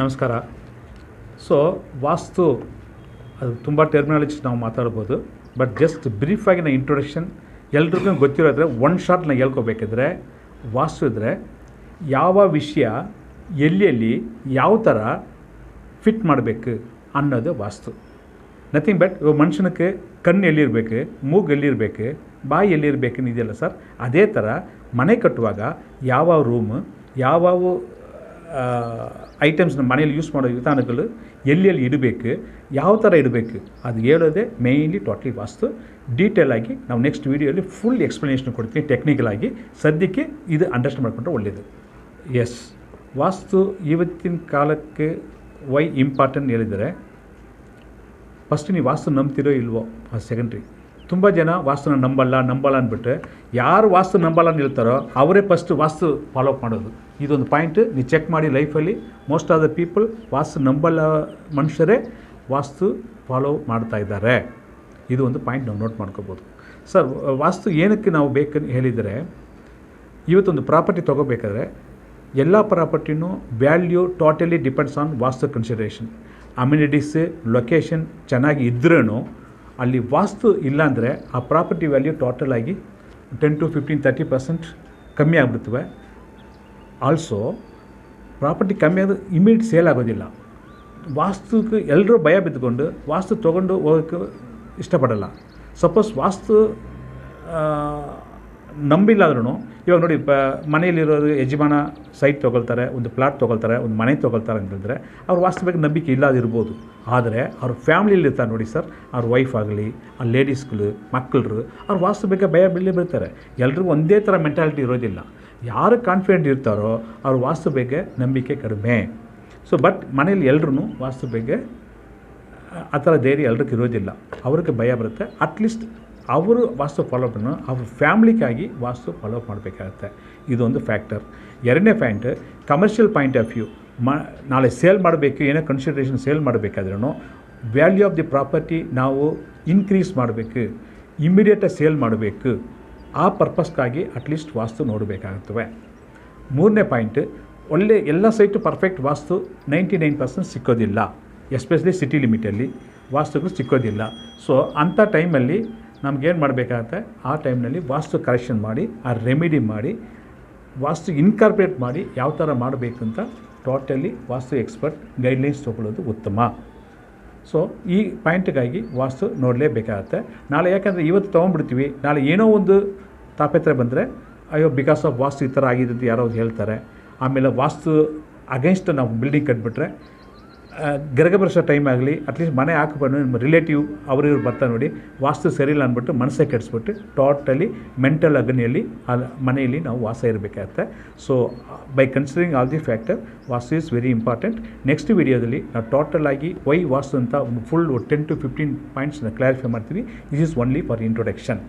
ನಮಸ್ಕಾರ. ಸೊ ವಾಸ್ತು, ಅದು ತುಂಬ ಟರ್ಮಿನಾಲಜಿ ನಾವು ಮಾತಾಡ್ಬೋದು. ಬಟ್ ಜಸ್ಟ್ ಬ್ರೀಫಾಗಿ ನಾನು ಇಂಟ್ರೊಡಕ್ಷನ್ ಎಲ್ರಿಗೂ ಗೊತ್ತಿರೋದ್ರೆ ಒನ್ ಶಾಟ್ ನಾನು ಹೇಳ್ಕೊಬೇಕಿದ್ರೆ, ವಾಸ್ತು ಇದ್ದರೆ ಯಾವ ವಿಷಯ ಎಲ್ಲೆಲ್ಲಿ ಯಾವ ಥರ ಫಿಟ್ ಮಾಡಬೇಕು ಅನ್ನೋದು ವಾಸ್ತು. ನಥಿಂಗ್ ಬಟ್ ಮನುಷ್ಯನಕ್ಕೆ ಕಣ್ಣು ಎಲ್ಲಿರಬೇಕು, ಮೂಗು ಎಲ್ಲಿರಬೇಕು, ಬಾಯಿ ಎಲ್ಲಿರಬೇಕು ಇದೆಯಲ್ಲ ಸರ್, ಅದೇ ಥರ ಮನೆ ಕಟ್ಟುವಾಗ ಯಾವ ರೂಮ್ ಐಟಮ್ಸ್ನ ಮನೆಯಲ್ಲಿ ಯೂಸ್ ಮಾಡೋ ವಿಧಾನಗಳು ಎಲ್ಲಿ ಎಲ್ಲಿ ಇಡಬೇಕು, ಯಾವ ಥರ ಇಡಬೇಕು, ಅದು ಹೇಳೋದೇ ಮೇಯ್ನ್ಲಿ ಟೋಟ್ಲಿ ವಾಸ್ತು. ಡೀಟೇಲ್ ಆಗಿ ನಾವು ನೆಕ್ಸ್ಟ್ ವೀಡಿಯೋಲಿ ಫುಲ್ ಎಕ್ಸ್ಪ್ಲನೇಷನ್ ಕೊಡ್ತೀನಿ ಟೆಕ್ನಿಕಲ್ ಆಗಿ. ಸದ್ಯಕ್ಕೆ ಇದು ಅಂಡರ್ಸ್ಟ್ಯಾಂಡ್ ಮಾಡಿಕೊಂಡ್ರೆ ಒಳ್ಳೆಯದು ಎಸ್ ವಾಸ್ತು ಇವತ್ತಿನ ಕಾಲಕ್ಕೆ ವೈ ಇಂಪಾರ್ಟೆಂಟ್ ಹೇಳಿದರೆ ಫಸ್ಟ್ ನೀವು ವಾಸ್ತು ನಂಬ್ತಿರೋ ಇಲ್ವೋ ಸೆಕೆಂಡ್ರಿ ತುಂಬ ಜನ ವಾಸ್ತುನ ನಂಬಲ್ಲ ನಂಬಲ್ಲ ಅಂದ್ಬಿಟ್ಟು ಯಾರು ವಾಸ್ತು ನಂಬಲ್ಲ ಅಂತ ಹೇಳ್ತಾರೋ ಅವರೇ ಫಸ್ಟ್ ವಾಸ್ತು ಫಾಲೋ ಅಪ್ ಮಾಡೋದು. ಇದೊಂದು ಪಾಯಿಂಟ್ ನೀವು ಚೆಕ್ ಮಾಡಿ ಲೈಫಲ್ಲಿ most of the people vastu ನಂಬಲ್ಲ ಮನುಷ್ಯರೇ ವಾಸ್ತು ಫಾಲೋ ಮಾಡ್ತಾ ಇದ್ದಾರೆ. ಇದು ಒಂದು ಪಾಯಿಂಟ್ ನಾವು ನೋಟ್ ಮಾಡ್ಕೋಬೋದು. ಸರ್ ವಾಸ್ತು ಏನಕ್ಕೆ ನಾವು ಬೇಕಂತ ಹೇಳಿದರೆ, ಇವತ್ತೊಂದು ಪ್ರಾಪರ್ಟಿ ತೊಗೋಬೇಕಾದ್ರೆ ಎಲ್ಲ ಪ್ರಾಪರ್ಟಿನೂ value totally depends on vastu consideration amenities location ಚೆನ್ನಾಗಿ ಇದ್ರೂ ಅಲ್ಲಿ ವಾಸ್ತು ಇಲ್ಲಾಂದರೆ ಆ ಪ್ರಾಪರ್ಟಿ ವ್ಯಾಲ್ಯೂ ಟೋಟಲ್ ಆಗಿ ten to fifteen thirty percent ಕಮ್ಮಿ ಆಗ್ಬಿಡ್ತವೆ. ಆಲ್ಸೋ ಪ್ರಾಪರ್ಟಿ ಕಮ್ಮಿ ಆದರೆ ಇಮಿಡಿಯೇಟ್ ಸೇಲ್ ಆಗೋದಿಲ್ಲ. ವಾಸ್ತುಕ್ಕೆ ಎಲ್ಲರೂ ಭಯ ಬಿದ್ದುಕೊಂಡು, ವಾಸ್ತು ತೊಗೊಂಡು ಹೋಗೋಕ್ಕೆ ಇಷ್ಟಪಡಲ್ಲ. ಸಪೋಸ್ ವಾಸ್ತು ನಂಬಿಲ್ಲಾದ್ರೂ ಇವಾಗ ನೋಡಿ, ಪ, ಮನೆಯಲ್ಲಿರೋರು ಯಜಮಾನ ಸೈಟ್ ತೊಗೊಳ್ತಾರೆ, ಒಂದು ಪ್ಲಾಟ್ ತೊಗೊಳ್ತಾರೆ, ಒಂದು ಮನೆ ತೊಗೊಳ್ತಾರೆ ಅಂತಂದರೆ ಅವ್ರ ವಾಸ್ತವಿಕ ನಂಬಿಕೆ ಇಲ್ಲದಿರ್ಬೋದು. ಆದರೆ ಅವ್ರ ಫ್ಯಾಮ್ಲಿಲಿ ಇರ್ತಾರೆ ನೋಡಿ ಸರ್, ಅವ್ರ ವೈಫ್ ಆಗಲಿ, ಆ ಲೇಡೀಸ್ಗಳು ಮಕ್ಕಳರು ಅವ್ರ ವಾಸ್ತವಿಕ ಭಯ ಬೆಳ್ಳಿ ಬೀಳ್ತಾರೆ. ಎಲ್ರಿಗೂ ಒಂದೇ ಥರ ಮೆಂಟಾಲಿಟಿ ಇರೋದಿಲ್ಲ. ಯಾರು ಕಾನ್ಫಿಡೆಂಟ್ ಇರ್ತಾರೋ, ಅವ್ರ ವಾಸ್ತು ನಂಬಿಕೆ ಕಡಿಮೆ. ಸೊ ಬಟ್ ಮನೇಲಿ ಎಲ್ಲರೂ ವಾಸ್ತು ಬಗ್ಗೆ ಆ ಥರ ಧೈರ್ಯ ಎಲ್ರಿಗೂ ಇರೋದಿಲ್ಲ. ಅವ್ರಿಗೆ ಭಯ ಬರುತ್ತೆ. ಅಟ್ಲೀಸ್ಟ್ ಅವರು ವಾಸ್ತು ಫಾಲೋಅಪನ್ನು ಅವ್ರ ಫ್ಯಾಮ್ಲಿಗಾಗಿ ವಾಸ್ತು ಫಾಲೋಅಪ್ ಮಾಡಬೇಕಾಗತ್ತೆ. ಇದೊಂದು ಫ್ಯಾಕ್ಟರ್ ಎರಡನೇ point commercial point of view ಮ, ನಾಳೆ ಸೇಲ್ ಮಾಡಬೇಕು, ಏನೋ ಕನ್ಸಿಡ್ರೇಷನ್ ಸೇಲ್ ಮಾಡಬೇಕಾದ್ರೂ ವ್ಯಾಲ್ಯೂ ಆಫ್ ದಿ ಪ್ರಾಪರ್ಟಿ ನಾವು ಇನ್ಕ್ರೀಸ್ ಮಾಡಬೇಕು ಇಮ್ಮಿಡಿಯೇಟಾಗಿ ಸೇಲ್ ಮಾಡಬೇಕು, ಆ ಪರ್ಪಸ್ಗಾಗಿ ಅಟ್ಲೀಸ್ಟ್ ವಾಸ್ತು ನೋಡಬೇಕಾಗುತ್ತವೆ ಮೂರನೇ ಪಾಯಿಂಟ್ ಒಳ್ಳೆ ಎಲ್ಲ site perfect vastu ninety nine percent ಸಿಕ್ಕೋದಿಲ್ಲ especially city ಲಿಮಿಟಲ್ಲಿ ವಾಸ್ತುಗಳು ಸಿಕ್ಕೋದಿಲ್ಲ. ಸೊ ಅಂಥ ಟೈಮಲ್ಲಿ ನಮಗೇನು ಮಾಡಬೇಕಾಗತ್ತೆ? ಆ ಟೈಮ್ನಲ್ಲಿ ವಾಸ್ತು ಕರೆಕ್ಷನ್ ಮಾಡಿ, ಆ ರೆಮಿಡಿ ಮಾಡಿ, ವಾಸ್ತು ಇನ್ಕಾರ್ಪೊರೇಟ್ ಮಾಡಿ ಯಾವ ಥರ ಮಾಡಬೇಕು ಅಂತ ಟೋಟಲಿ ವಾಸ್ತು ಎಕ್ಸ್ಪರ್ಟ್ ಗೈಡ್ಲೈನ್ಸ್ ತೊಗೊಳ್ಳೋದು ಉತ್ತಮ. ಸೊ, ಈ ಪಾಯಿಂಟ್ಗಾಗಿ ವಾಸ್ತು ನೋಡಲೇಬೇಕಾಗತ್ತೆ. ನಾಳೆ ಯಾಕಂದರೆ ಇವತ್ತು ತೊಗೊಂಡ್ಬಿಡ್ತೀವಿ, ನಾಳೆ ಏನೋ ಒಂದು ತಾಪತ್ರ ಬಂದರೆ, ಅಯ್ಯೋ ಬಿಕಾಸ್ ಆಫ್ ವಾಸ್ತು ಈ ಥರ ಆಗಿದೆ ಅಂತ ಯಾರೋ ಹೇಳ್ತಾರೆ. ಆಮೇಲೆ ವಾಸ್ತು ಅಗೇನ್ಸ್ಟ್ ನಾವು ಬಿಲ್ಡಿಂಗ್ ಕಟ್ಬಿಟ್ರೆ ಗರಗ ಬರ್ಸೋ ಟೈಮ್ ಆಗಲಿ ಅಟ್ಲೀಸ್ಟ್ ಮನೆ ಹಾಕಬಾರ್ದು ನಿಮ್ಮ ರಿಲೇಟಿವ್ ಅವರಿವ್ರು ಬರ್ತಾ ನೋಡಿ, ವಾಸ್ತು ಸರಿಯಿಲ್ಲ ಅಂದ್ಬಿಟ್ಟು ಮನಸ್ಸೇ ಕೆಡಿಸ್ಬಿಟ್ಟು ಟೋಟಲಿ ಮೆಂಟಲ್ ಅಗ್ನಿಯಲ್ಲಿ ಆ ಮನೆಯಲ್ಲಿ ನಾವು ವಾಸ ಇರಬೇಕಾಗತ್ತೆ. So by considering all the factor vastu is very important next ವಿಡಿಯೋದಲ್ಲಿ ನಾವು ಟೋಟಲ್ ಆಗಿ ವೈ ವಾಸ್ತು ಅಂತ ಫುಲ್ ಟೆನ್ ಟು ಫಿಫ್ಟೀನ್ ಪಾಯಿಂಟ್ಸ್ನ ಕ್ಲಾರಿಫೈ ಮಾಡ್ತೀವಿ. This is only for introduction